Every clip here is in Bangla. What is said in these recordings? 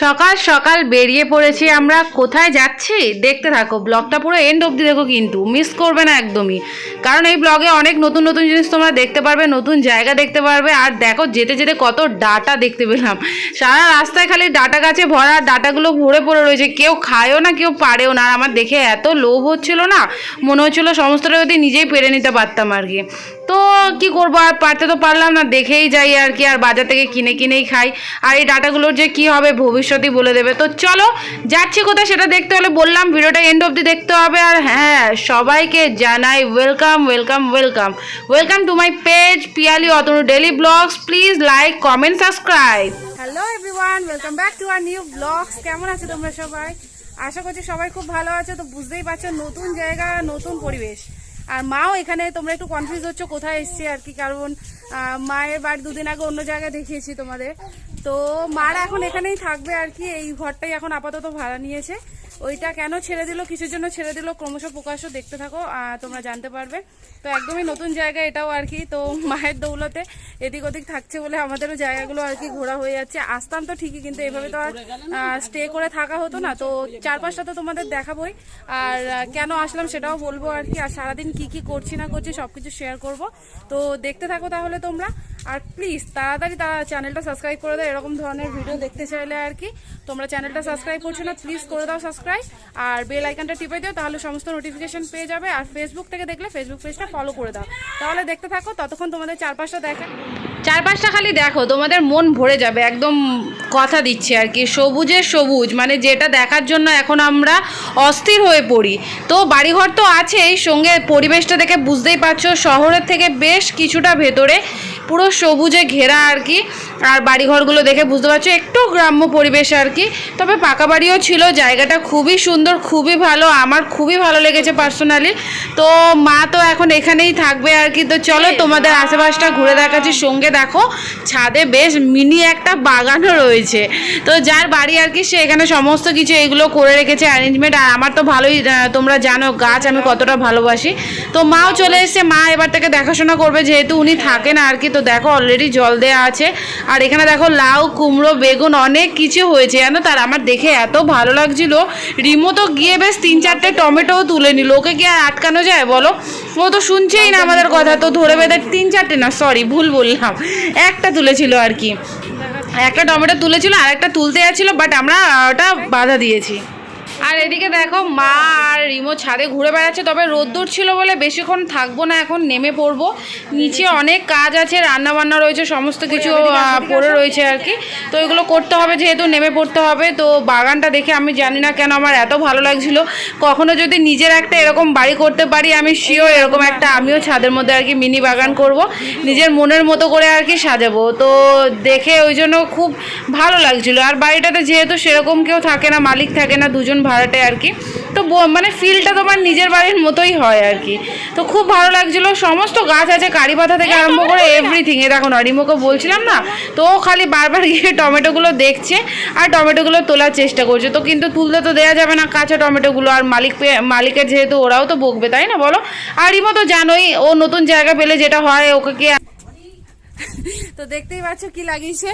সকাল সকাল বেরিয়ে পড়েছি আমরা। কোথায় যাচ্ছি? দেখতে থাকো। ব্লগটা পুরো এন্ড অবধি দেখো কিন্তু। মিস করবে না একদমই। কারণ এই ব্লগে অনেক নতুন নতুন জিনিস তোমরা দেখতে পারবে, নতুন জায়গা দেখতে পারবে। আর দেখো, যেতে যেতে কত ডাটা দেখতে পেলাম। সারা রাস্তায় খালি ডাটা গাছে ভরা, ডাটাগুলো ভরে পড়ে রয়েছে। কেউ খায়ও না, কেউ পারেও না। আর আমার দেখে এত লোভ হচ্ছিল না। মনে হচ্ছিল সমস্তটা যদি নিজেই পেরে নিতে পারতাম আর কি। তো কি করব, আর পারতে তো পারলাম না, দেখেই যাই আর কি, আর বাজার থেকে কিনে কিনেই খাই। আর এই ডাটাগুলোর যে কি হবে, ভবিষ্যতেই বলে দেবে। তো চলো, যাচ্ছি কোথায় সেটা দেখতে হলে বললাম, ভিডিওটা এন্ড অবধি দেখতে হবে। আর হ্যাঁ সবাইকে জানাই welcome welcome welcome welcome to my page Piyali Atanu daily blogs please like comment subscribe hello everyone welcome back to our new blogs কেমন আছো তোমরা সবাই? আশা করছি সবাই খুব ভালো আছে, তো বুঝতেই পারছ নতুন জায়গা, নতুন পরিবেশ। আর মাও এখানে, তোমরা একটু কনফিউজ হচ্ছ, কোথায় এসছি আর কি, কারণ মায়ের বাড়ি দুদিন আগে অন্য জায়গায় দেখিয়েছি তোমাদের। তো মারা এখন এখানেই থাকবে আর কি, এই ঘরটাই এখন আপাতত ভাড়া নিয়েছে। ওইটা কেন ছেড়ে দিল কিছুর জন্য ছেড়ে দিল, ক্রমশ প্রকাশ্য দেখতে থাকো তোমরা জানতে পারবে। তো একদমই নতুন জায়গা এটাও আর কি, তো মায়ের দৌলতে এদিক ওদিক থাকছে বলে আমাদেরও জায়গাগুলো আর কি ঘোরা হয়ে যাচ্ছে। আসতাম তো ঠিকই, কিন্তু এভাবে তো আর স্টে করে থাকা হতো না। তো চারপাশটা তো তোমাদের দেখাবোই। আর কেন আসলাম সেটাও বলব আর কি, আর সারাদিন কি কি করছি না করছি সবকিছু শেয়ার করব। তো দেখতে থাকো তাহলে তোমরা। আর প্লিজ তাড়াতাড়ি তারা চ্যানেলটা সাবস্ক্রাইব করে দাও, এরকম ধরনের ভিডিও দেখতে চাইলে আর কি। তোমরা চ্যানেলটা সাবস্ক্রাইব করছ না প্লিজ করে দাও সাবস্ক্রাইব আর বেল আইকনটা টিপে দিও, তাহলে সমস্ত নোটিফিকেশন পেয়ে যাবে। আর ফেসবুক থেকে দেখলে ফেসবুক পেজটা ফলো করে দাও। তাহলে দেখতে থাকো, ততক্ষণ তোমাদের চারপাশটা দেখা। চারপাশটা খালি দেখো, তোমাদের মন ভরে যাবে, একদম কথা দিচ্ছে আর কি। সবুজের সবুজ মানে যেটা দেখার জন্য এখন আমরা অস্থির হয়ে পড়ি। তো বাড়িঘর তো আছেই, সঙ্গে পরিবেশটা দেখে বুঝতেই পারছ, শহরের থেকে বেশ কিছুটা ভেতরে পুরো সবুজে ঘেরা আর কি। আর বাড়িঘরগুলো দেখে বুঝতে পারছ একটু গ্রাম্য পরিবেশ আর কি। তবে পাকা বাড়িও ছিল জায়গাটা খুবই সুন্দর খুবই ভালো আমার খুবই ভালো লেগেছে পার্সোনালি তো মা তো এখন এখানেই থাকবে আর কি। তো চলো তোমাদের আশেপাশটা ঘুরে দেখাচ্ছি সঙ্গে দেখো ছাদে বেশ মিনি একটা বাগানও রয়েছে। তো যার বাড়ি আর কি সে এখানে সমস্ত কিছু এগুলো করে রেখেছে অ্যারেঞ্জমেন্ট আর আমার তো ভালোই তোমরা জানো গাছ আমি কতটা ভালোবাসি। তো মাও চলে এসেছে মা এবার থেকে দেখাশোনা করবে যেহেতু উনি থাকেন আর কি তো দেখো অলরেডি জল দেওয়া আছে। আর এখানে দেখো লাউ, কুমড়ো, বেগুন অনেক কিছু হয়েছে, জানো? তার আমার দেখে এত ভালো লাগছিল। রিমো তো গিয়ে বেশ তিন চারটে টমেটোও তুলে নিল। ওকে কি আর আটকানো যায় বলো? ও তো শুনছেই না আমাদের কথা, তো ধরে বেঁধে তিন চারটে না সরি ভুল বললাম। একটা তুলেছিল আর কি। একটা টমেটো তুলেছিল আর একটা তুলতে যাচ্ছিল বাট আমরা ওটা বাধা দিয়েছি। আর এদিকে দেখো মা আর রিমো ছাদে ঘুরে বেড়াচ্ছে তবে রোদ্দুর ছিল বলে বেশিক্ষণ থাকব না এখন নেমে পড়ব। নিচে অনেক কাজ আছে রান্না বান্না রয়েছে সমস্ত কিছু পড়ে রয়েছে আর কি। তো এগুলো করতে হবে যেহেতু নেমে পড়তে হবে তো বাগানটা দেখে আমি জানি না কেন আমার এত ভালো লাগছিল। কখনো যদি নিজের একটা এরকম বাড়ি করতে পারি আমি শিওর এরকম একটা আমিও ছাদের মধ্যে আর কি মিনি বাগান করব। নিজের মনের মতো করে আর কি সাজাবো। তো দেখে ওই জন্য খুব ভালো লাগছিল। আর বাড়িটাতে যেহেতু সেরকম কেউ থাকে না মালিক থাকে না দুজন ভাড়াটে আর কি। তো মানে ফিলটা তোমার নিজের বাড়ির মতোই হয় আর কি। তো খুব ভালো লাগছিল সমস্ত গাছ আছে কারি পাতা থেকে আরম্ভ করে এভরিথিং এ দেখো নরিমোকে বলছিলাম না তো ও খালি বারবার গিয়ে টমেটোগুলো দেখছে আর টমেটোগুলো তোলার চেষ্টা করছে। তো কিন্তু তুলতে তো দেওয়া যাবে না কাঁচা টমেটোগুলো। আর মালিক মালিকের যেহেতু ওরাও তো বকবে তাই না বলো? আর রিমো তো জানোই ও নতুন জায়গা পেলে যেটা হয় ওকে কি তো দেখতেই পাচ্ছ কি লাগিয়েছে।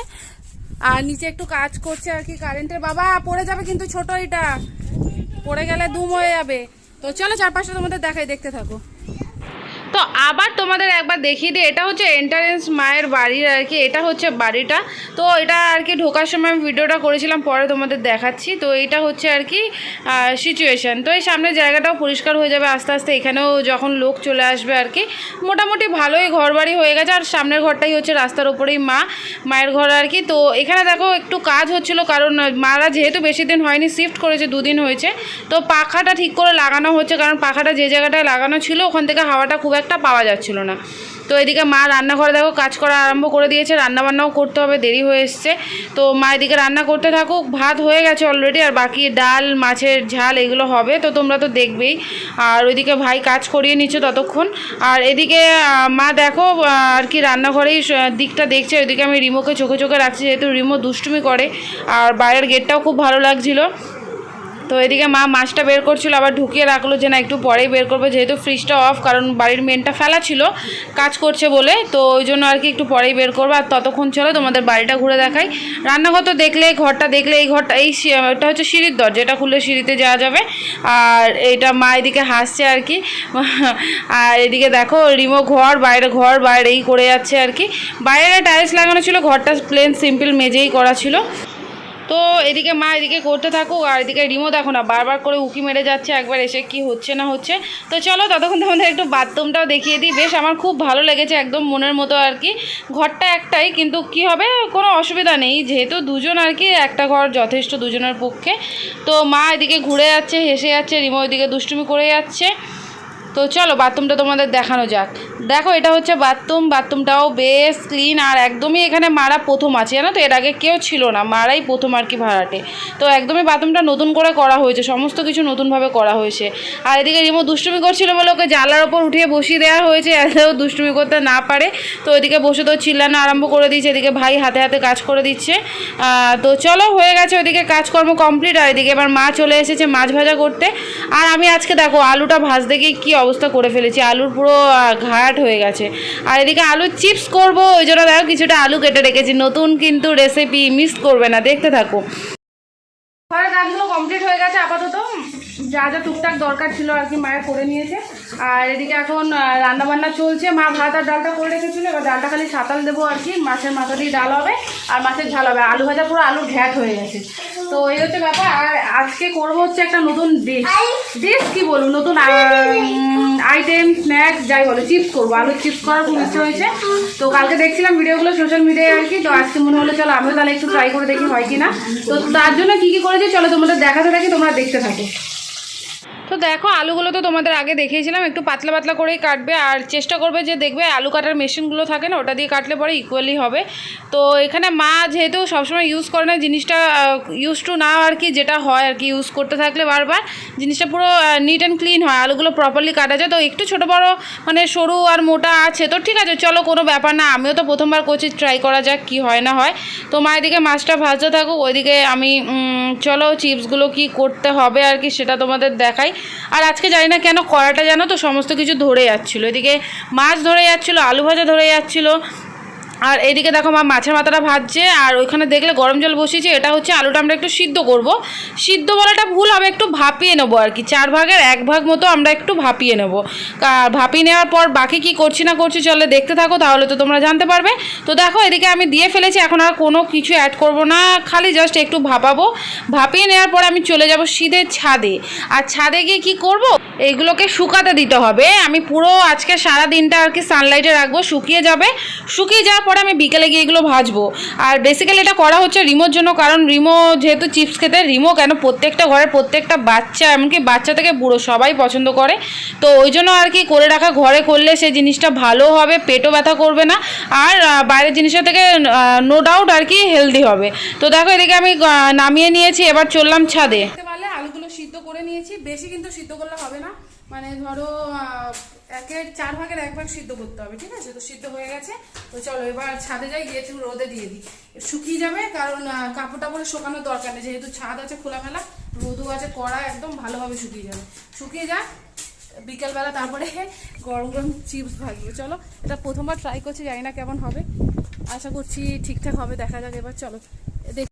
আর নিচে একটু কাজ করছে আর কি কারেন্টের বাবা, পড়ে যাবে কিন্তু ছোট এটা। পড়ে গেলে দুম হয়ে যাবে। তো চলো চারপাশটা তোমাদের দেখাই, দেখতে থাকো। তো আবার তোমাদের একবার দেখিয়ে দিই, এটা হচ্ছে এন্টারেন্স মায়ের বাড়ির আর কি, এটা হচ্ছে বাড়িটা। তো এটা আর কি ঢোকার সময় আমি ভিডিওটা করেছিলাম, পরে তোমাদের দেখাচ্ছি। তো এটা হচ্ছে আর কি সিচুয়েশান তো এই সামনের জায়গাটাও পরিষ্কার হয়ে যাবে আস্তে আস্তে, এখানেও যখন লোক চলে আসবে আর কি, মোটামুটি ভালোই ঘর বাড়ি হয়ে গেছে। আর সামনের ঘরটাই হচ্ছে রাস্তার ওপরেই মা, মায়ের ঘর আর কি। তো এখানে দেখো একটু কাজ হচ্ছিল, কারণ মারা যেহেতু বেশি দিন হয়নি শিফট করেছে, দুদিন হয়েছে। তো পাখাটা ঠিক করে লাগানো হচ্ছে, কারণ পাখাটা যে জায়গাটায় লাগানো ছিল, ওখান থেকে হাওয়াটা খুব একটা পাওয়া যাচ্ছিল না। তো এদিকে মা রান্নাঘরে দেখো কাজ করা আরম্ভ করে দিয়েছে, রান্নাবান্নাও করতে হবে, দেরি হয়ে এসছে। তো মা এদিকে রান্না করতে থাকুক, ভাত হয়ে গেছে অলরেডি আর বাকি ডাল, মাছের ঝাল এগুলো হবে, তো তোমরা তো দেখবেই। আর ওইদিকে ভাই কাজ করিয়ে নিচ্ছে ততক্ষণ। আর এদিকে মা দেখো আর কি রান্নাঘরেই দিকটা দেখছে, ওইদিকে আমি রিমোকে চোখে চোখে রাখছি, যেহেতু রিমো দুষ্টুমি করে, আর বাইরের গেটটাও খুব ভালো লাগছিল। তো এদিকে মা মাছটা বের করছিল, আবার ঢুকিয়ে রাখল যে না, একটু পরেই বের করবে। যেহেতু ফ্রিজটা অফ কারণ বাড়ির মেনটা ফেলা ছিল, কাজ করছে বলে। তো ওই জন্য আর কি একটু পরেই বের করব। আর ততক্ষণ চলো তোমাদের বাড়িটা ঘুরে দেখাই। রান্নাঘর তো দেখলে, ঘরটা দেখলে, এই ঘরটা, এই এটা হচ্ছে সিঁড়ির দরজা, এটা খুলে সিঁড়িতে যাওয়া যাবে। আর এটা মা এদিকে হাসছে আর কি। আর এদিকে দেখো, রিমো ঘর, বাইরে ঘর, বাইরে এই করে যাচ্ছে আর কি। বাইরে টাইলস লাগানো ছিল, ঘরটা প্লেন সিম্পল মেজেই করা ছিল। তো এদিকে মা এদিকে করতে থাকুক, আর এদিকে রিমো দেখো না, বারবার করে উকি মেরে যাচ্ছে, একবার এসে কি হচ্ছে না হচ্ছে। তো চলো ততক্ষণ তোমাদের একটু বাথরুমটাও দেখিয়ে দিই। বেশ, আমার খুব ভালো লেগেছে একদম মনের মতো আর কি। ঘরটা একটাই, কিন্তু কি হবে, কোনো অসুবিধা নেই। যেহেতু দুজন আর কি, একটা ঘর যথেষ্ট দুজনের পক্ষে। তো মা এদিকে ঘুরে যাচ্ছে, হেসে যাচ্ছে, রিমো এদিকে দুষ্টুমি করে যাচ্ছে। তো চলো বাথরুমটা তোমাদের দেখানো যাক। দেখো এটা হচ্ছে বাথরুম, বাথরুমটাও বেশ ক্লিন আর একদমই এখানে মারা প্রথম আছে, জানো তো? এর আগে কেউ ছিল না, মারাই প্রথম আর কি ভাড়াটে। তো একদমই বাথরুমটা নতুন করে করা হয়েছে, সমস্ত কিছু নতুনভাবে করা হয়েছে। আর এদিকে রিমো দুষ্টুমি করছিল বলে ওকে জানলার ওপর উঠিয়ে বসিয়ে দেওয়া হয়েছে এতেও দুষ্টুমি করতে না পারে। তো এদিকে বসে তো চিল্লানো আরম্ভ করে দিয়েছে, এদিকে ভাই হাতে হাতে কাজ করে দিচ্ছে। তো চলো হয়ে গেছে ওইদিকে কাজকর্ম কমপ্লিট আর এদিকে এবার মা চলে এসেছে মাছ ভাজা করতে। আর আমি আজকে দেখো আলুটা ভাজতে গিয়ে কী অবস্থা করে ফেলেছি। আলুর পুরো ঘাট হয়ে গেছে। আর এদিকে আলুর চিপস করব, ওই জন্য দেখো কিছুটা আলু কেটে রেখেছি। নতুন কিন্তু রেসিপি মিস করবে না, দেখতে থাকো। ঘরের কাজগুলো কমপ্লিট হয়ে গেছে, আপাতত। যা যা টুকটাক দরকার ছিল আর কি মায়ের করে নিয়েছে। আর এদিকে এখন রান্না বান্না চলছে। মা ভাত আর ডালটা করে রেখেছিল। এবার ডালটা খালি সাঁতাল দেবো আর কি। মাছের মাথা দিয়ে ডাল হবে আর মাছের ঝাল হবে। আলু ভাজা পুরো আলু ঘ্যাট হয়ে গেছে। তো এই হচ্ছে ব্যাপার। আর আজকে করব হচ্ছে একটা নতুন ডিশ ডিশ কি বলব নতুন আইটেম স্ন্যাক্স যাই বলো। চিপস করব। আলুর চিপস করার খুব ইচ্ছে হয়েছে। তো কালকে দেখছিলাম ভিডিওগুলো সোশ্যাল মিডিয়ায় আর কি। তো আজকে মনে হলো চলো আমিও তাহলে একটু ট্রাই করে দেখি হয় কি না তো তার জন্য কি কি করেছি চলো তোমাদের দেখাতে থাকি তোমরা দেখতে থাকো। তো দেখো, আলুগুলো তো তোমাদের আগে দেখিয়েছিলাম, একটু পাতলা পাতলা করেই কাটবে। আর চেষ্টা করবে যে দেখবে আলু কাটার মেশিনগুলো থাকে না, ওটা দিয়ে কাটলে পরে ইকুয়ালি হবে। তো এখানে মা যেহেতু সবসময় ইউজ করে না, জিনিসটা ইউজ টু না আর কি যেটা হয় আর কি ইউজ করতে থাকলে বারবার, জিনিসটা পুরো নিট অ্যান্ড ক্লিন হয়। আলুগুলো প্রপারলি কাটা যায়। তো একটু ছোটো বড়ো মানে সরু আর মোটা আছে। তো ঠিক আছে, চলো কোনো ব্যাপার না, আমিও তো প্রথমবার করছি ট্রাই করা যাক কি হয় না হয়। তো মা এদিকে মাছটা ভাজতে থাকুক, ওইদিকে আমি চলো চিপসগুলো কি করতে হবে আর কি সেটা তোমাদের দেখাই। আর আজকে জানি না কেন কড়াটা জানো তো, সমস্ত কিছু ধরে যাচ্ছিল। এদিকে মাছ ধরে যাচ্ছিল, আলু ভাজা ধরে যাচ্ছিল আর এইদিকে দেখো মা মাছের মাথাটা ভাজছে, আর ওইখানে দেখলে গরম জল বসিয়েছি, এটা হচ্ছে আলুটা আমরা একটু সিদ্ধ করব। সিদ্ধ বলাটা ভুল হবে একটু ভাপিয়ে নেব আর কি, চার ভাগের এক ভাগ মতো আমরা একটু ভাপিয়ে নেব। আর ভাপিয়ে নেওয়ার পর বাকি কি করছি না করছি চলে দেখতে থাকো, তাহলে তো তোমরা জানতে পারবে। তো দেখো, এদিকে আমি দিয়ে ফেলেছি, এখন আর কোনো কিছু অ্যাড করব না, খালি জাস্ট একটু ভাপাবো। ভাপিয়ে নেওয়ার পর আমি চলে যাব সিধে ছাদে। আর ছাদে গিয়ে কি করব? এইগুলোকে শুকাতে দিতে হবে। আমি পুরো আজকে সারা দিনটা আর কি সানলাইটে রাখব, শুকিয়ে যাবে। শুকিয়ে যাওয়ার পরে আমি বিকেলে গিয়ে এগুলো ভাজবো। আর বেসিক্যালি এটা করা হচ্ছে রিমোর জন্য, কারণ রিমো যেহেতু চিপস খেতে, রিমো কেন প্রত্যেকটা ঘরের প্রত্যেকটা বাচ্চা, এমনকি বাচ্চা থেকে বুড়ো সবাই পছন্দ করে। তো ওই জন্য আর কি করে রাখা, ঘরে করলে সেই জিনিসটা ভালো হবে, পেটও ব্যথা করবে না। আর বাইরের জিনিসের থেকে নো ডাউট আর কি হেলদি হবে। তো দেখো এদিকে আমি নামিয়ে নিয়েছি, এবার চললাম ছাদে। আলুগুলো সিদ্ধ করে নিয়েছি, বেশি কিন্তু সিদ্ধ করলে হবে না। মানে ধরো একের চার ভাগের এক ভাগ সিদ্ধ করতে হবে, ঠিক আছে? তো সিদ্ধ হয়ে গেছে। তো চলো, এবার ছাদে যাই, গিয়ে একটু রোদে দিয়ে দিই। শুকিয়ে যাবে, কারণ কাপড় টাপড়ে শুকানোর দরকার নেই। যেহেতু ছাদ আছে খোলামেলা, রোদও আছে, কড়া একদম ভালোভাবে শুকিয়ে যাবে। শুকিয়ে যাক, বিকেলবেলা তারপরে গরম গরম চিপস ভাজবো। চলো, এটা প্রথমবার ট্রাই করছি, জানি না কেমন হবে। আশা করছি ঠিকঠাক হবে, দেখা যাক এবার, চলো। দেখ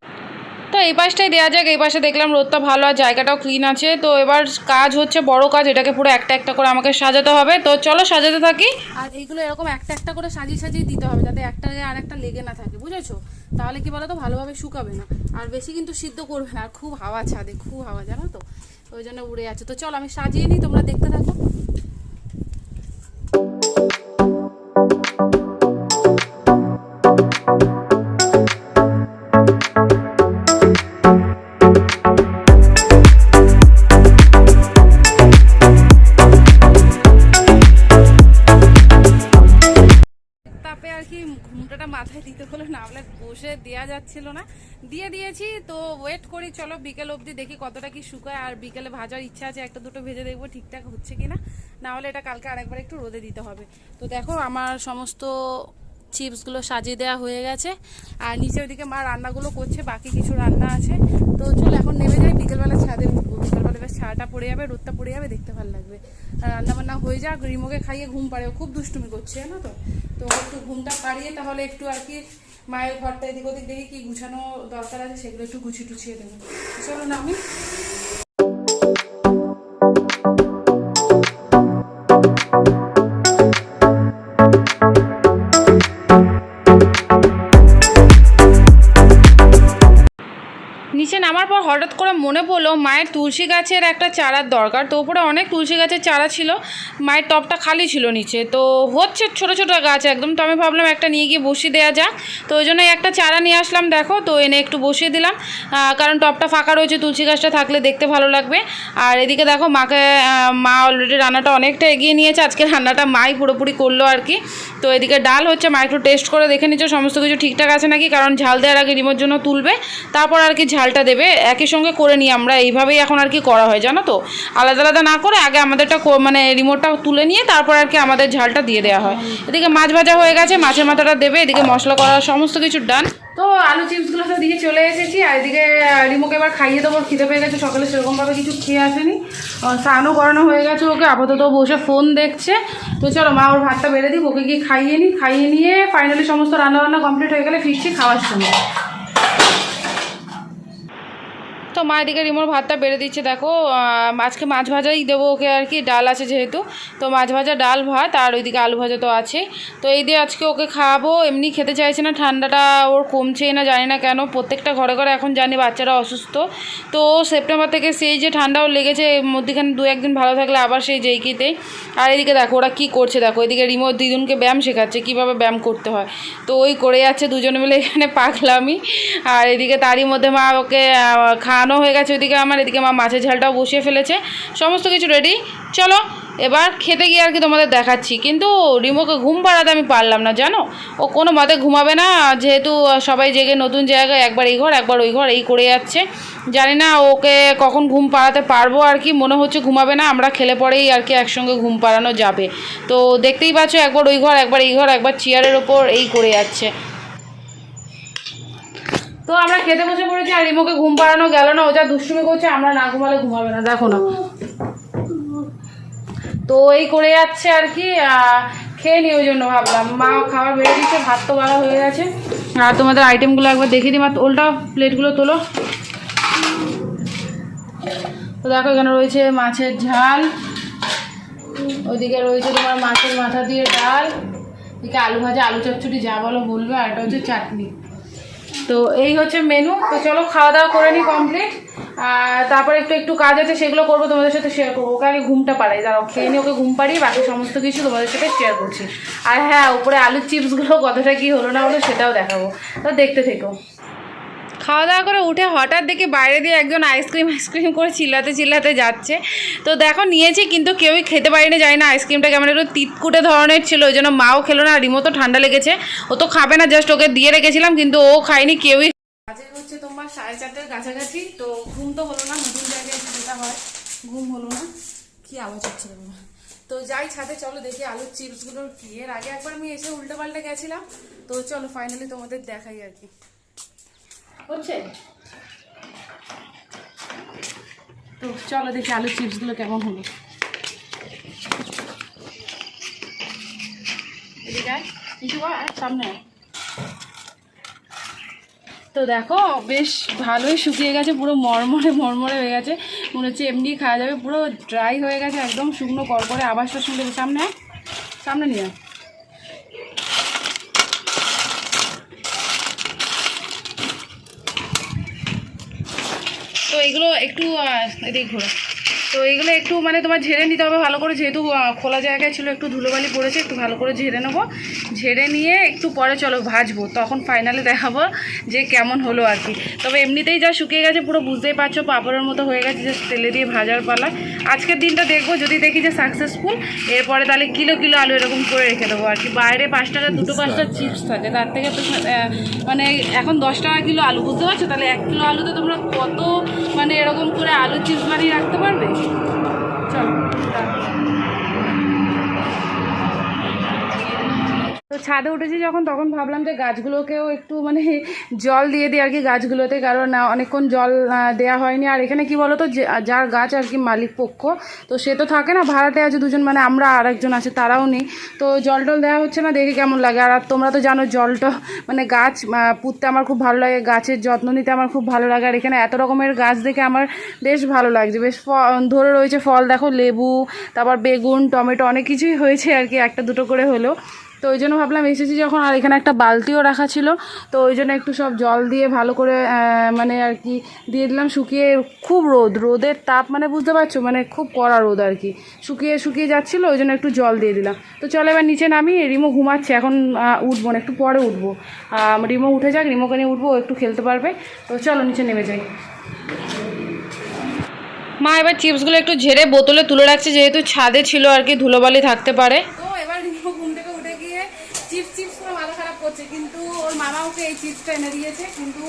তো এই পাশটাই দেওয়া যাক, এই পাশে দেখলাম রোদটা ভালো আর জায়গাটাও ক্লিন আছে। তো এবার কাজ হচ্ছে বড় কাজ, এটাকে পুরো একটা একটা করে আমাকে সাজাতে হবে। তো চলো সাজাতে থাকি। আর এইগুলো এরকম একটা একটা করে সাজিয়ে সাজিয়ে দিতে হবে যাতে একটা আর একটা লেগে না থাকে, বুঝেছ? তাহলে কি বলো তো ভালোভাবে শুকাবে না। আর বেশি কিন্তু সিদ্ধ করবে না, আর খুব হাওয়া ছাদে, খুব হাওয়া, জানো তো? ওই জন্য উড়ে যাচ্ছে। তো চলো আমি সাজিয়ে নিই, তোমরা দেখতে থাকো। যাচ্ছিল না। দিয়ে দিয়েছি, তো ওয়েট করি, চলো বিকেল অবধি দেখি কতটা কি শুকায়। আর বিকেলে ভাজার ইচ্ছা আছে, একটা দুটো ভেজে দেখব ঠিকঠাক হচ্ছে কিনা। না হলে এটা কালকে আরেকবার একটু রোদে দিতে হবে। তো দেখো, আমার সমস্ত চিপসগুলো সাজিয়ে দেওয়া হয়ে গেছে। আর নিচে ওইদিকে মা রান্নাগুলো করছে, বাকি কিছু রান্না আছে। তো চলো, এখন নেমে যাই, বিকেলবেলা ছাদে উঠবো। ছায়াটা পড়ে যাবে, রোদটা পড়ে যাবে, দেখতে ভালো লাগবে। রান্না বান্না হয়ে যাক, রিমোকে খাইয়ে ঘুম পাড়ে খুব দুষ্টুমি করছে, জানো তো? তো একটু ঘুমটা পাড়িয়ে, তাহলে একটু আর কি মায়ের ঘরটা এদিক ওদিক দেখি কি গুছানো দরকার আছে সেগুলো একটু গুছিয়ে টুছিয়ে দেবো। চলো না আমি হঠাৎ করে মনে পড়ল, মায়ের তুলসী গাছের একটা চারার দরকার। তো উপরে অনেক তুলসী গাছের চারা ছিল, মায়ের টবটা খালি ছিল নিচে। তো হচ্ছে ছোট ছোট গাছ একদম। তো আমি ভাবলাম একটা নিয়ে গিয়ে বসিয়ে দেওয়া যাক। তো ওই জন্য একটা চারা নিয়ে আসলাম, দেখো। তো এনে একটু বসিয়ে দিলাম। কারণ টবটা ফাঁকা রয়েছে, তুলসী গাছটা থাকলে দেখতে ভালো লাগবে। আর এদিকে দেখো, মাকে মা অলরেডি রান্নাটা অনেকটা এগিয়ে নিয়েছে। আজকে রান্নাটা মাই পুরোপুরি করল আর কি। তো এদিকে ডাল হচ্ছে, মা একটু টেস্ট করে দেখে নিচ্ছ। সমস্ত কিছু ঠিকঠাক আছে নাকি? কারণ ঝাল দেওয়ার আগে রিমোর জন্য তুলবে। তারপর আর কি ঝালটা দেবে। একই সঙ্গে করে নিই, আমরা এইভাবেই এখন আর কি করা হয়, জানো তো? আলাদা আলাদা না করে আগে আমাদেরটা মানে রিমোটটা তুলে নিয়ে তারপর আর কি আমাদের ঝালটা দিয়ে দেওয়া হয়। এদিকে মাছ ভাজা হয়ে গেছে, মাছের মাথাটা দেবে, এদিকে মশলা করা, সমস্ত কিছু ডান তো আলু চিপসগুলো তো দিকে চলে এসেছি, আর এদিকে রিমোকে এবার খাইয়ে দেবো, খিদে পেয়ে গেছে, সকালে সেরকমভাবে কিছু খেয়ে আসেনি। স্নানও করানো হয়ে গেছে ওকে, আপাতত বসে ফোন দেখছে। তো চলো, মা ওর ভাতটা বেড়ে দিই ওকে গিয়ে খাইয়ে নিই খাইয়ে নিয়ে ফাইনালি সমস্ত রান্না বান্না কমপ্লিট হয়ে গেলে ফিরছি খাওয়ার সময়। মা এদিকে রিমোর ভাতটা বেড়ে দিচ্ছে। দেখো আজকে মাছ ভাজাই দেবো ওকে আর কি ডাল আছে যেহেতু। তো মাছ ভাজা ডাল ভাত আর ওইদিকে আলু ভাজা তো আছে। তো এই দিয়ে আজকে ওকে খাওয়াবো এমনি খেতে চাইছে না ঠান্ডাটা ওর কমছেই না জানি না কেন। প্রত্যেকটা ঘরে ঘরে এখন জানি বাচ্চারা অসুস্থ। তো সেপ্টেম্বর থেকে সেই যে ঠান্ডাও লেগেছে মধ্যেখানে দু একদিন ভালো থাকলে আবার সেই যেইকিতে আর এদিকে দেখো ওরা কি করছে দেখো এদিকে রিমোট দিদুনকে ব্যায়াম শেখাচ্ছে কীভাবে ব্যায়াম করতে হয়। তো ওই করে যাচ্ছে দুজনে মিলে এখানে পাগলামি। আর এদিকে তারই মধ্যে মা ওকে আহ, খাওয়ানো হয়ে গেছে ওইদিকে আমার, এদিকে মা মাছের ঝালটাও বসিয়ে ফেলেছে। সমস্ত কিছু রেডি চলো, এবার খেতে গিয়ে আর কি তোমাদের দেখাচ্ছি। কিন্তু রিমোকে ঘুম পাড়াতে আমি পারলাম না, জানো? ও কোনো মতে ঘুমাবে না, যেহেতু সবাই জেগে নতুন জায়গায় একবার এই ঘর, একবার ওই ঘর, এই করে যাচ্ছে। জানি না ওকে কখন ঘুম পাড়াতে পারব আর কি, মনে হচ্ছে ঘুমাবে না, আমরা খেলে পরেই আর কি একসঙ্গে ঘুম পাড়ানো যাবে। তো দেখতেই পাচ্ছ, একবার ওই ঘর, একবার এই ঘর, একবার চেয়ারের ওপর এই করে যাচ্ছে। তো আমরা খেতে বসে পড়েছি আর রিমোকে ঘুম পাড়ানো গেল না, ও যা দুষ্টুমি করছে, আমরা না ঘুমালে ঘুমাবে না, দেখো না। তো এই করে যাচ্ছে আর কি খেয়ে নি ওই জন্য ভাবলাম। মা খাবার বেড়ে দিচ্ছে, ভাত তো বাড়া হয়ে গেছে। আর তোমাদের আইটেমগুলো একবার দেখিয়ে দিই, মা, ওলটা প্লেটগুলো তোলো। তো দেখো, এখানে রয়েছে মাছের ঝাল, ওইদিকে রয়েছে তোমার মাছের মাথা দিয়ে ডাল, এদিকে আলু ভাজা, আলু চচ্চড়ি, যা বলো বলবে, আর এটা হচ্ছে চাটনি। তো এই হচ্ছে মেনু তো চলো খাওয়া দাওয়া করে নিই কমপ্লিট আর তারপরে একটু একটু কাজ আছে, সেগুলো করব, তোমাদের সাথে শেয়ার করব। ওকে আগে ঘুমটা পাড়াই, দাঁড়াও, খেয়ে নিই ওকে ঘুম পাড়িয়ে, বাকি সমস্ত কিছু তোমাদের সাথে শেয়ার করছি। আর হ্যাঁ উপরে আলুর চিপসগুলো কতটা কি হলো না হলো সেটাও দেখাবো। তো দেখতে থেকো। খাওয়া দাওয়া করে উঠে হঠাৎ দেখি বাইরে দিয়ে একজন আইসক্রিম আইসক্রিম করে চিল্লাতে চিল্লাতে যাচ্ছে। তো দেখো নিয়েছি কিন্তু কেউই খেতে পারিনি যায় না, আইসক্রিমটা কেমন একটু তিতকুটে ধরনের ছিল, ওই জন্য মাও খেলো না রিমো তো ঠান্ডা লেগেছে। ও তো খাবে না জাস্ট ওকে দিয়ে রেখেছিলাম, কিন্তু ও খায়নি, কেউই বাজে হচ্ছে তোমার সাড়ে চারটের কাছাকাছি, তো ঘুম তো হলো না, নতুন জায়গায় যেটা হয়, ঘুম হলো না। কি আওয়াজ হচ্ছে? তো যাই, ছাদে চলো, দেখি আলুর চিপসগুলোর কি। এর আগে একবার আমি এসে উল্টো পাল্টে গেছিলাম, তো চলো ফাইনালি তোমাদের দেখাই আর কি। হচ্ছে? তো চলো দেখি আলুর চিপসগুলো কেমন হলো। সামনে। তো দেখো, বেশ ভালোই শুকিয়ে গেছে, পুরো মরমরে মরমরে হয়ে গেছে। মনে হচ্ছে এমনি খাওয়া যাবে, পুরো ড্রাই হয়ে গেছে, একদম শুকনো করকরে আবাসটা শুনতে সামনে সামনে নিয়ে এগুলো একটু এদিকে ঘোরো। তো এগুলো একটু মানে তোমার ঝেড়ে নিতে হবে ভালো করে, যেহেতু খোলা জায়গায় ছিল, একটু ধুলোবালি পড়েছে, একটু ভালো করে ঝেড়ে নেব। ঝেড়ে নিয়ে একটু পরে চলো ভাজবো তখন ফাইনালি দেখাবো যে কেমন হলো আর কি। তবে এমনিতেই যা শুকিয়ে গেছে পুরো বুঝতেই পারছ পাপড়ের মতো হয়ে গেছে যে তেলে দিয়ে ভাজার পালা। আজকের দিনটা দেখব যদি দেখি যে সাকসেসফুল এরপরে তাহলে কিলো কিলো আলু এরকম করে রেখে দেবো আর কি। বাইরে পাঁচ টাকা দুটো পাঁচটা চিপস থাকে তার থেকে তো মানে এখন দশ টাকা কিলো আলু বুঝতে পারছ? তাহলে এক কিলো আলুতে তোমরা কত মানে এরকম করে আলু চিপস বানিয়ে রাখতে পারবে? চলো ছাদে উঠেছি যখন, তখন ভাবলাম যে গাছগুলোকেও একটু মানে জল দিয়ে দিই আর কি গাছগুলোতে, কারণ অনেকক্ষণ জল দেওয়া হয়নি। আর এখানে কি বলতো যার গাছ আর কি মালিক পক্ষ, তো সে তো থাকে না, ভাড়াতে আছে দুজন মানে আমরা আর একজন আছে, তারাও নেই। তো জল টল দেওয়া হচ্ছে না, দেখে কেমন লাগে। আর তোমরা তো জানো জলটা মানে গাছ পুঁততে আমার খুব ভালো লাগে, গাছের যত্ন নিতে আমার খুব ভালো লাগে। আর এখানে এত রকমের গাছ দেখে আমার বেশ ভালো লাগছে। বেশ ধরে রয়েছে ফল, দেখো লেবু, তারপর বেগুন, টমেটো, অনেক কিছুই হয়েছে আর কি, একটা দুটো করে হলো। তো ওই জন্য ভাবলাম এসেছি যখন, আর এখানে একটা বালতিও রাখা ছিল। তো ওই জন্য একটু সব জল দিয়ে ভালো করে মানে আর কি দিয়ে দিলাম। শুকিয়ে খুব রোদ, রোদের তাপ মানে বুঝতে পারছ? মানে খুব কড়া রোদ আর কি। শুকিয়ে শুকিয়ে যাচ্ছিল, ওই জন্য একটু জল দিয়ে দিলাম। তো চলো এবার নিচে নামি রিমো ঘুমাচ্ছে, এখন উঠবো না, একটু পরে উঠবো। রিমো উঠে যাক, রিমোকে নিয়ে উঠবো একটু খেলতে পারবে। তো চলো নিচে নেমে যাই। মা, এবার চিপসগুলো একটু ঝেড়ে বোতলে তুলে রাখছে, যেহেতু ছাদে ছিল আর কি, ধুলোবালি থাকতে পারে তো এবার রিমো ঘুম থেকে উঠে গিয়ে চিপস চিপস করে মাথা খারাপ করছে কিন্তু ওর এই চিপসটা এনে দিয়েছে, কিন্তু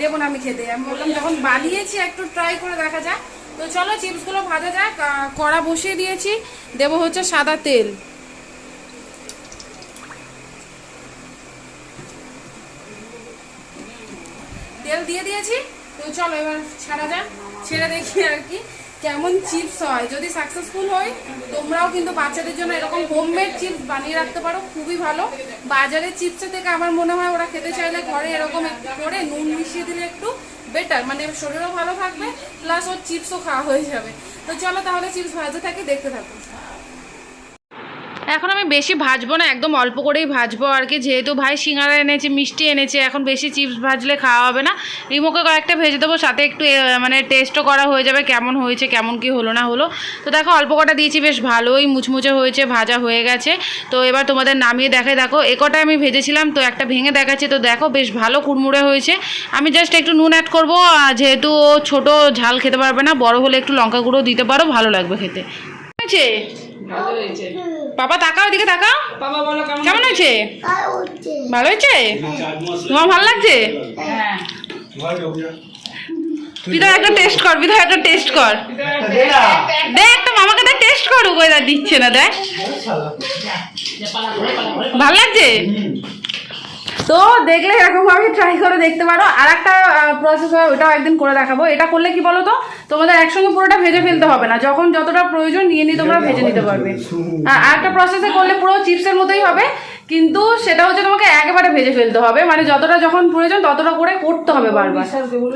দেবো না, আমি খেতে। আমি বললাম, যখন বানিয়েছি, একটু ট্রাই করে দেখা যাক। তো চলো, চিপসগুলো ভাজা যাক। কড়া বসিয়ে দিয়েছি। দেবো হচ্ছে সাদা তেল। তেল দিয়ে দিয়েছি। তো চলো, এবার ছাড়া যাক। ছেড়ে দেখি আর কি। কেমন চিপস হয়? যদি সাকসেসফুল হয়, তোমরাও কিন্তু বাচ্চাদের জন্য এরকম হোমমেড চিপস বানিয়ে রাখতে পারো, খুবই ভালো। বাজারের চিপসের থেকে আমার মনে হয় ওরা খেতে চাইলে ঘরে এরকম একটু করে নুন মিশিয়ে দিলে একটু বেটার মানে শরীরও ভালো থাকবে প্লাস ওর চিপসও খাওয়া হয়ে যাবে। তো চলো তাহলে চিপস ভাজা থাকে, দেখতে থাকো। এখন আমি বেশি ভাজবো না, একদম অল্প করেই ভাজবো আর কি। যেহেতু ভাই সিঙ্গারা এনেছে, মিষ্টি এনেছে, এখন বেশি চিপস ভাজলে খাওয়া হবে না। রিমোকে কয়েকটা ভেজে দেবো, সাথে একটু মানে টেস্টও করা হয়ে যাবে, কেমন হয়েছে, কেমন কি হলো, না হলো। তো দেখো, অল্প কটা দিয়েছি, বেশ ভালোই মুচমুচে হয়েছে, ভাজা হয়ে গেছে। তো এবার তোমাদের নামিয়ে দেখে দেখো, এ কটা আমি ভেজেছিলাম, তো একটা ভেঙে দেখাচ্ছি, তো দেখো, বেশ ভালো কুড়মুড়ে হয়েছে। আমি জাস্ট একটু নুন অ্যাড করব যেহেতু ও ছোটো, ঝাল খেতে পারবে না, বড় হলে একটু লঙ্কা গুঁড়ো দিতে পারো, ভালো লাগবে খেতে। ভালো হয়েছে। বাবা তাকাও এদিকে তাকাও। বাবা বলো কেমন কেমন হয়েছে? ভালো হয়েছে? তোমার ভালো লাগছে? বিধায় একটা টেস্ট কর একটা টেস্ট কর। দেখ একটা মামাকে দেখ টেস্ট করুক দিচ্ছে না দেখ। ভালো লাগছে? তো দেখলে এরকম ভাবে ট্রাই করে দেখতে পারো। আর একটা প্রসেস হয় ওটাও একদিন করে দেখাবো। এটা করলে কি বলো তো তোমাদের একসঙ্গে পুরোটা ভেজে ফেলতে হবে না। যখন যতটা প্রয়োজন নিয়ে নিয়ে তোমরা ভেজে নিতে পারবে। আর একটা প্রসেসে করলে পুরো চিপসের মতোই হবে। কিন্তু সেটা হচ্ছে তোমাকে একেবারে ভেজে ফেলতে হবে। মানে যতটা যখন প্রয়োজন ততটা করে করতে হবে বারবার।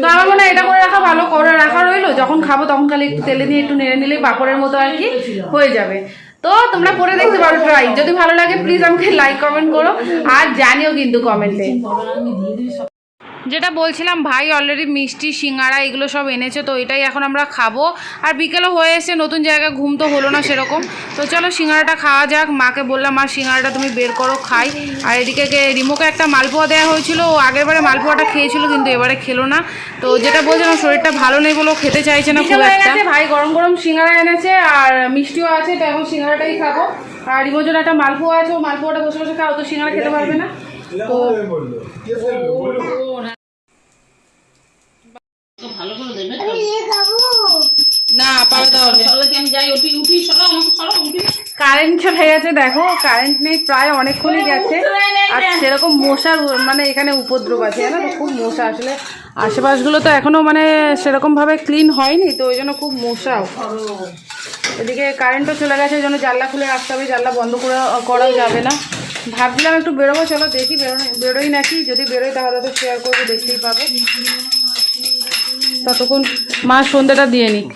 তো আমার মনে হয় এটা করে রাখা ভালো। করে রাখা রইল। যখন খাব তখন খালি একটু তেলে দিয়ে একটু নেড়ে নিলেই পাপড়ের মতো আর কি হয়ে যাবে। তো তোমরা পরে দেখতে পারো ট্রাই যদি ভালো লাগে প্লিজ আমাকে লাইক কমেন্ট করো। আর জানিও কিন্তু কমেন্টে যেটা বলছিলাম ভাই অলরেডি মিষ্টি সিঙ্গারা এগুলো সব এনেছে তো এটাই এখন আমরা খাব। আর বিকেলও হয়ে এসে নতুন জায়গায় ঘুম তো হলো না সেরকম। তো চলো সিঙ্গারাটা খাওয়া যাক। মাকে বললাম মা সিঙ্গারাটা তুমি বের করো খাই। আর এদিকে রিমোকে একটা মালপোয়া দেওয়া হয়েছিল। ও আগের বারে মালপোয়াটা খেয়েছিল কিন্তু এবারে খেলো না। তো যেটা বলছিলাম শরীরটা ভালো নেই বলে খেতে চাইছে না খুব একটা। ভাই গরম গরম সিঙ্গারা এনেছে আর মিষ্টিও আছে তো এখন সিঙ্গারাটাই খাব। আর রিমোর জন্য একটা মালপোয়া আছে ও মালপোয়াটা বসে বসে খাও তো সিঙ্গারা খেতে পারবে না। ভালো করে দেবে না পাবে তাহলে আমি যাই উঠি উঠি সরো আমাকে সরো উঠি। কারেন্ট চলে গেছে দেখো কারেন্ট নেই প্রায় অনেকক্ষণই গেছে। আর সেরকম মশার মানে এখানে উপদ্রব আছে জানো খুব মশা আসলে। আশেপাশগুলো তো এখনও মানে সেরকম ভাবে ক্লিন হয়নি তো ওই জন্য খুব মশাও। এদিকে কারেন্টও চলে গেছে জন্য জানলা খুলে রাখতে হবে, জানলা বন্ধ করে করাও যাবে না। ভাবছিলাম একটু বেরোবো, চলো দেখি বেরোই নাকি? যদি বেরোই তাহলে তো শেয়ার করব, দেখতেই পাবে। ততক্ষণ মা সন্ধ্যাটা দিয়ে নিক।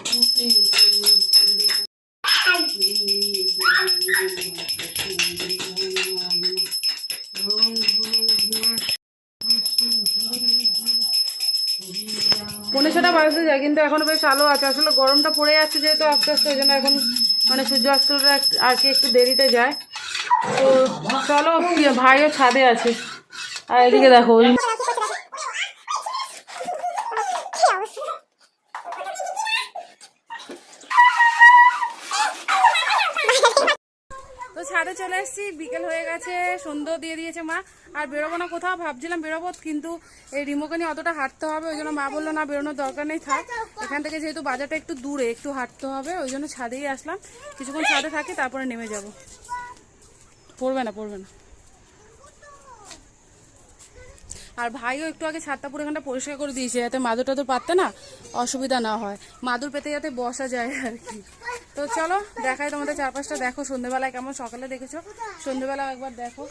বাজতে যায়, কিন্তু এখনও বেশ আলো আছে। আসলে গরমটা পড়ে যাচ্ছে যেহেতু আস্তে আস্তে ওই জন্য এখন মানে সূর্য অস্তটা আর কি একটু দেরিতে যায়। তো চলো কি ভাইও ছাদে আছে। আর এদিকে দেখো ছাদে চলে এসেছি, বিকেল হয়ে সুন্দর দিয়ে দিয়েছে মা। আর বেরোবো না কোথাও, ভাবছিলাম বেরোবো, কিন্তু এই রিমোকে নিয়ে অতটা হাঁটতে হবে, ওই জন্য মা বলল, না, বেরোনোর দরকার নেই, থাক। এখান থেকে যেহেতু বাজারটা একটু দূরে, একটু হাঁটতে হবে, ওই জন্য ছাদেই আসলাম। কিছুক্ষণ ছাদে থাকি, তারপরে নেমে যাব। পড়বে না পড়বে না। আর ভাইও একটু আগে ছাদটা পুরো এখানটা পরিষ্কার করে দিয়েছে, যাতে মাদুর টাদুর পাততে না অসুবিধা না হয়। মাদুর পেতে যাতে বসা যায় আর কি। তো চলো, দেখাই তোমাদের চারপাশটা। দেখো সন্ধ্যেবেলায় কেমন সকালে দেখেছ? সন্ধ্যেবেলা একবার দেখো।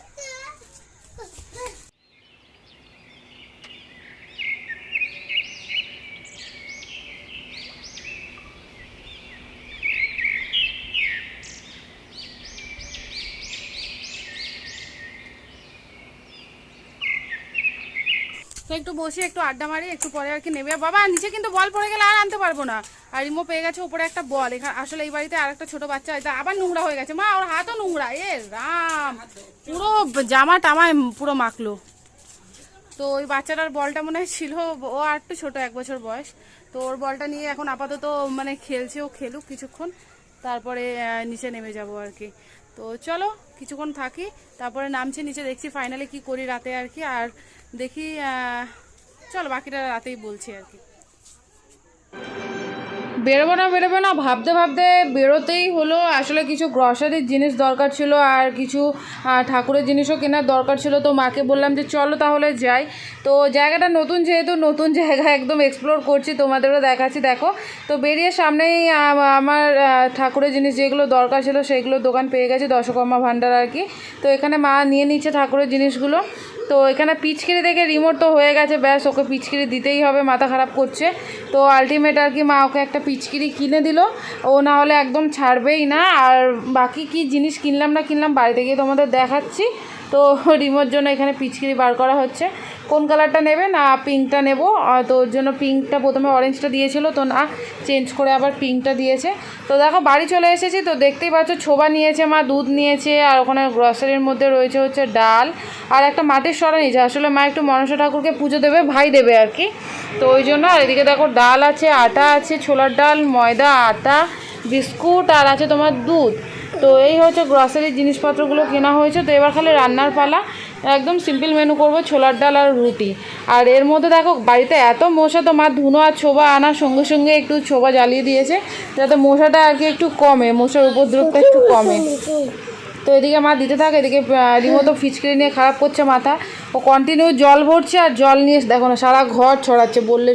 একটু বসে, একটু আড্ডা মারি, একটু পরে আর কি নেবে বাবা, নিচে কিন্তু বল পড়ে গেলে আর আনতে পারব না। আর রিমো পেয়ে গেছে উপরে একটা বল। এখানে আসলে এই বাড়িতে আর একটা ছোট বাচ্চা এটা আবার নোংরা হয়ে গেছে। মা, ওর হাতও নোংরা। এ রাম! পুরো জামা টামায় পুরো মাখলো। তো ওই বাচ্চাটার বলটা মনে হয় ছিল, ও আর একটু ছোটো, এক বছর বয়স। তো ওর বলটা নিয়ে এখন আপাতত মানে খেলছে ও খেলুক কিছুক্ষণ। তারপরে নিচে নেমে যাব আর কি। তো চলো, কিছুক্ষণ থাকি, তারপরে নামছি, নিচে দেখছি ফাইনালি কি করি রাতে আর কি। আর দেখি চলো বাকিটা রাতেই বলছি আর কি। বেরোবো না বেরোবো না, ভাবতে ভাবতে বেরোতেই হলো। আসলে কিছু গ্রসারির জিনিস দরকার ছিল আর কিছু ঠাকুরের জিনিসও কেনার দরকার ছিল। তো মাকে বললাম যে, চলো তাহলে যাই। তো জায়গাটা নতুন, যেহেতু নতুন জায়গা একদম এক্সপ্লোর করছি, তোমাদেরও দেখাচ্ছি। দেখো, তো বেরিয়ে সামনেই আমার ঠাকুরের জিনিস যেগুলো দরকার ছিল, সেইগুলো দোকান পেয়ে গেছে, দশকর্মা ভাণ্ডার আর কি। তো এখানে মা নিয়ে নিচ্ছে ঠাকুরের জিনিসগুলো। তো এখানে পিচকিরি দেখে রিমোট তো হয়ে গেছে, ব্যাস ওকে পিচকিরি দিতেই হবে, মাথা খারাপ করছে। তো আলটিমেট আর কি মা ওকে একটা পিচকিরি কিনে দিল, ও না হলে একদম ছাড়বেই না। আর বাকি কি জিনিস কিনলাম না কিনলাম, বাড়িতে গিয়ে তোমাদের দেখাচ্ছি। তো রিমোর জন্য এখানে পিচকিরি বার করা হচ্ছে। কোন কালারটা নেবে না, পিঙ্কটা নেব। তো ওর জন্য পিঙ্কটা প্রথমে অরেঞ্জটা দিয়েছিল, তো না চেঞ্জ করে আবার পিঙ্কটা দিয়েছে। তো দেখো, বাড়ি চলে এসেছি, তো দেখতেই পাচ্ছ, ছোবা নিয়েছে মা, দুধ নিয়েছে, আর ওখানে গ্রসারির মধ্যে রয়েছে হচ্ছে ডাল, আর একটা মাটির সরা নিয়েছে। আসলে মা একটু মনসা ঠাকুরকে পুজো দেবে, ভাই দেবে আর কি। তো ওই জন্য, আর এদিকে দেখো, ডাল আছে, আটা আছে, ছোলার ডাল, ময়দা, আটা, বিস্কুট, আর আছে তোমার দুধ। তো এই হচ্ছে গ্রসারি জিনিসপত্রগুলো কেনা হয়েছে। তো এবার খালি রান্নার পালা, একদম সিম্পল মেনু করব, ছোলার ডাল আর রুটি। আর এর মধ্যে দেখো, বাড়িতে এত মশা, তো মা ধুনো আর ছোবা আনার সঙ্গে সঙ্গে একটু ছোবা জ্বালিয়ে দিয়েছে, যাতে মশাটা আর কি একটু কমে, মশার উপদ্রবটা একটু কমে। তো এদিকে মা দিতে থাকে, এদিকে রিমো তো ফিচকিরি নিয়ে খারাপ করছে মাথা। ও কন্টিনিউ জল ভরছে আর জল নিয়ে, দেখো না, সারা ঘর ছড়াচ্ছে, বললে